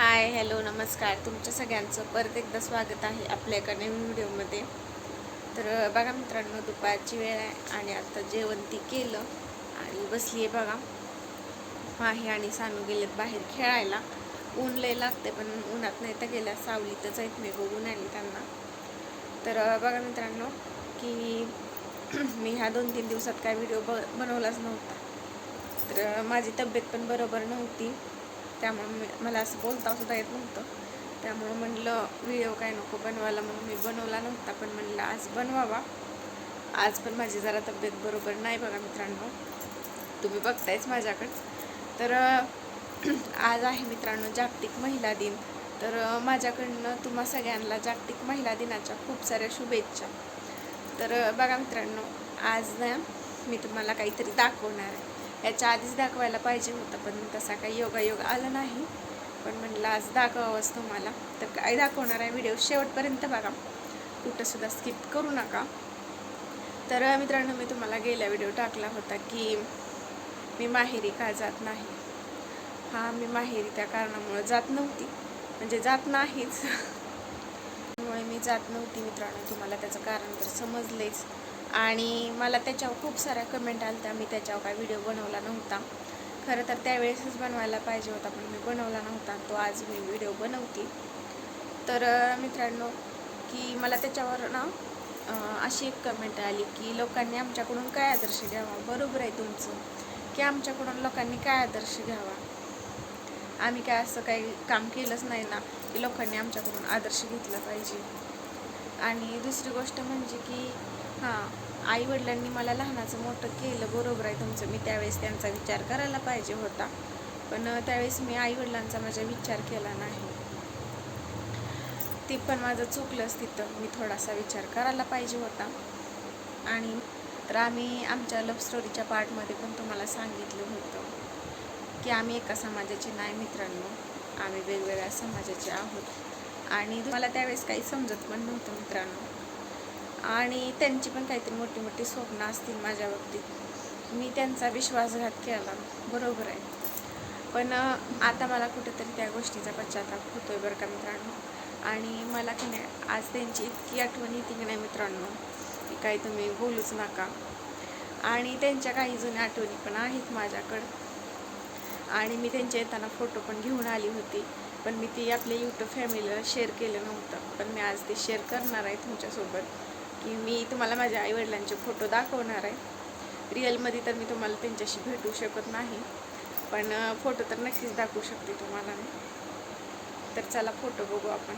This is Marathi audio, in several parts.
हाय हॅलो नमस्कार. तुमच्या सगळ्यांचं परत एकदा स्वागत आहे आपल्या एका नवीन व्हिडिओमध्ये. तर बघा मित्रांनो दुपारची वेळ आहे आणि आता जेवण ती केलं आणि बसली आहे बघा. माही आणि सानू गेलेत बाहेर खेळायला. ऊन लय लागते पण उन्हात नाही तर गेल्या सावलीतच आहेत मी बघून आली त्यांना. तर बघा मित्रांनो की मी ह्या दोन तीन दिवसात काय व्हिडिओ ब बनवलाच नव्हता. तर माझी तब्येत पण बरोबर नव्हती. त्यामुळं मी- मला असं बोलता सुद्धा येत नव्हतं. त्यामुळं म्हणलं व्हिडिओ काय नको बनवायला. म्हणून मी बनवला नव्हता पण म्हणलं आज बनवावा. आज पण माझी जरा तब्येत बरोबर नाही बघा मित्रांनो. तुम्ही बघतायच माझ्याकडं. तर आज आहे मित्रांनो जागतिक महिला दिन. तर माझ्याकडनं तुम्हा सगळ्यांना जागतिक महिला दिनाच्या खूप साऱ्या शुभेच्छा. तर बघा मित्रांनो आज ना मी तुम्हाला काहीतरी दाखवणार आहे. याच्या आधीच दाखवायला पाहिजे होतं पण तसा काही योगायोग आला नाही. पण म्हटलं आज दाखवावंच तुम्हाला. तर काय दाखवणार आहे व्हिडिओ शेवटपर्यंत बघा. कुठंसुद्धा स्किप करू नका. तर मित्रांनो मी तुम्हाला गेल्या व्हिडिओ टाकला होता की मी माहेरी का जात नाही? हा मी माहेरी त्या कारणामुळं जात नव्हती. म्हणजे जात नाहीच. त्यामुळे मी जात नव्हती मित्रांनो. तुम्हाला त्याचं कारण तर समजलेच आणि मला त्याच्यावर खूप साऱ्या कमेंट आल्या मी त्याच्यावर काय व्हिडिओ बनवला नव्हता. खरं तर त्यावेळेसच बनवायला पाहिजे होता पण मी बनवला नव्हता. तो आज मी व्हिडिओ बनवते. तर मित्रांनो की मला त्याच्यावर ना अशी एक कमेंट आली की लोकांनी आमच्याकडून काय आदर्श घ्यावा? बरोबर आहे तुमचं. की आमच्याकडून लोकांनी काय आदर्श घ्यावा? आम्ही काय असं काही काम केलंच नाही ना की लोकांनी आमच्याकडून आदर्श घेतला पाहिजे. आणि दुसरी गोष्ट म्हणजे की हां. आई वडिलांनी मला लहानाचं मोठं केलं बरोबर आहे तुमचं. मी त्यावेळेस त्यांचा विचार करायला पाहिजे होता. पण त्यावेळेस मी आईवडिलांचा माझा विचार केला नाही. ते पण माझं चुकलंच तिथं. मी थोडासा विचार करायला पाहिजे होता. आणि तर आम्ही आमच्या लव्ह स्टोरीच्या पार्टमध्ये पण तुम्हाला सांगितलं होतं की आम्ही एका समाजाचे नाही मित्रांनो. आम्ही वेगवेगळ्या समाजाचे आहोत. आणि मला त्यावेळेस काही समजत पण नव्हतं मित्रांनो. आणि त्यांची पण काहीतरी मोठी मोठी स्वप्न असतील माझ्या बाबतीत. मी त्यांचा विश्वासघात केला. बरोबर आहे. पण आता मला कुठेतरी त्या गोष्टीचा पश्चाताप होतोय बरं का मित्रांनो. आणि मला की नाही आज त्यांची इतकी आठवण येते की नाही मित्रांनो की काही तुम्ही बोलूच नका. आणि त्यांच्या काही जुन्या आठवणी पण आहेत माझ्याकडं. आणि मी त्यांच्या येताना फोटो पण घेऊन आली होती. पण मी ती आपल्या यूट्यूब फॅमिलीला शेअर केलं नव्हतं. पण मी आज ते शेअर करणार आहे तुमच्यासोबत. की मी तुम्हाला माझ्या आईवडिलांचे फोटो दाखवणार आहे. रिअलमध्ये तर मी तुम्हाला त्यांच्याशी भेटू शकत नाही. पण फोटो तर नक्कीच दाखवू शकते तुम्हाला मी. तर चला फोटो बघू आपण.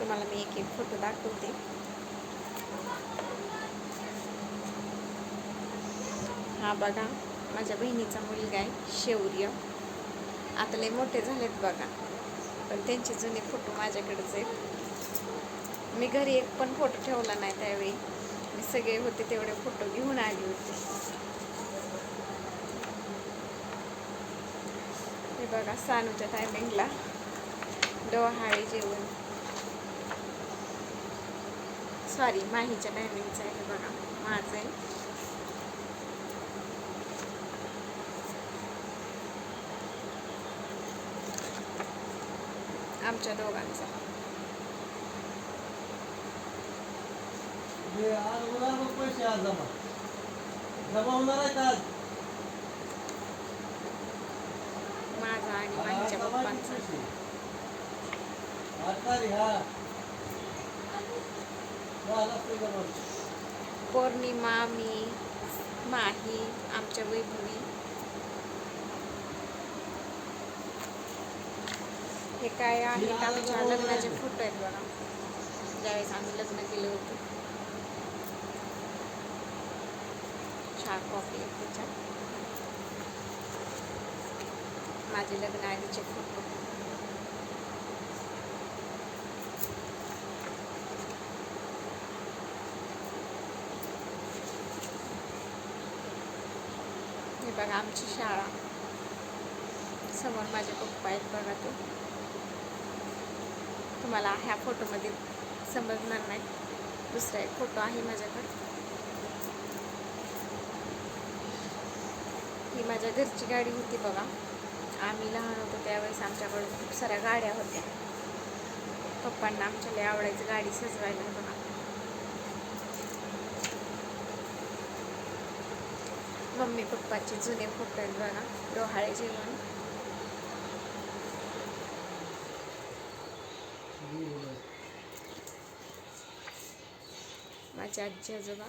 तुम्हाला मी एक एक फोटो दाखवते. हा बघा माझ्या बहिणीचा मुलगा आहे शौर्य. आता लय मोठे झालेत बघा. पण त्यांचे जुने फोटो माझ्याकडेच आहेत. मी घरी एक पण फोटो ठेवला नाही त्यावेळी. मी सगळे होते तेवढे फोटो घेऊन आली होती. हे बघा सानूच्या टायमिंगला डोहाळे जेवण. सॉरी माहीच्या टायमिंगचं आहे हे बघा माझं आहे. आमच्या दोघांचा. हे आज होणार मग पैसे आज जमा. जमा होणार आहेत आज. माझा आणि आज माहीच्या जमा आहेत पप्पांचा. पैसे. आठ तारीख हा. झालं असतं जमा. पौर्णिमा मी माही आमच्या वैभवी. हे काय आहेत आमच्या लग्नाचे फोटो आहेत बघा. ज्यावेळेस आम्ही लग्न केलं होतं. चहा कॉफी आहे त्याच्यात. माझे लग्न आधीचे फोटो हे बघा आमची शाळा. समोर माझे पप्पा आहेत बघा ते. तुम्हाला ह्या फोटोमध्ये समजणार नाही. दुसरा एक फोटो आहे माझ्याकडे. ही माझ्या घरची गाडी होती बघा. आम्ही लहान होतो त्यावेळेस आमच्याकडे खूप साऱ्या गाड्या होत्या. पप्पांना आमच्या लय आवडायचं गाडी सजवायला बघा. मम्मी पप्पाचे जुने फोटो आहेत बघा. रोहाळे जेवण. माझ्या आजी आजोबा.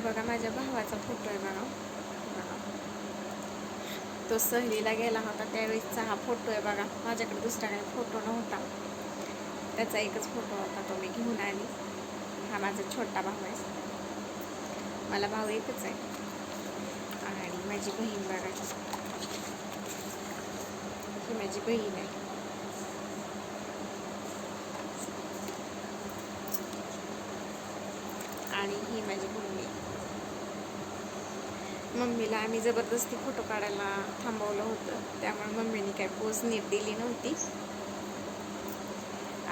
हा बघा माझ्या भावाचा फोटो आहे बघा. तो सहलीला गेला होता त्यावेळेसचा हा फोटो आहे बघा. माझ्याकडे दुसरा काही फोटो नव्हता. त्याचा एकच फोटो होता तो मी घेऊन आली. हा माझा छोटा भाऊ आहे. मला भाऊ एकच आहे. आणि माझी बहीण बघा. ही माझी बहीण आहे आणि ही माझी मम्मी मम्मीला आम्ही जबरदस्ती फोटो काढायला थांबवलं होतं. त्यामुळे मम्मीने काय पोज नीट दिली नव्हती.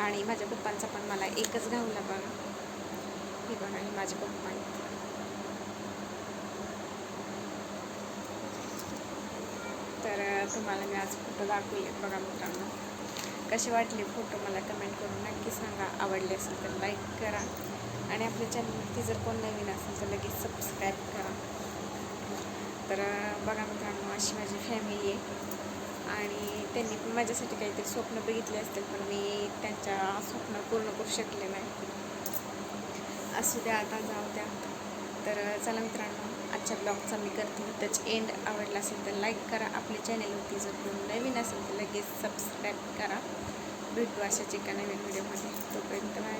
आणि माझ्या पप्पांचा पण मला एकच घावला बघा. हे बघा हे माझ्या पप्पा तर तुम्हाला मी आज फोटो दाखवले बघा मित्रांनो. कसे वाटले फोटो मला कमेंट करून नक्की सांगा. आवडले असेल तर लाईक करा. आणि आपल्या चॅनलवरती जर कोण नवीन असेल तर लगेच सबस्क्राईब बघा मित्रांनो अशी माझी फॅमिली आहे. आणि त्यांनी पण माझ्यासाठी काहीतरी स्वप्न बघितले असतील पण मी त्यांच्या स्वप्न पूर्ण करू शकले नाही. असू द्या आता जाऊ द्या. तर चला मित्रांनो आजच्या ब्लॉगचा मी करते. त्याच एंड आवडला असेल तर लाईक करा. आपल्या चॅनलवरती जर कोण नवीन असेल तर लगेच सबस्क्राईब करा. भेटू अशाच एका नवीन व्हिडिओमध्ये तोपर्यंत बाय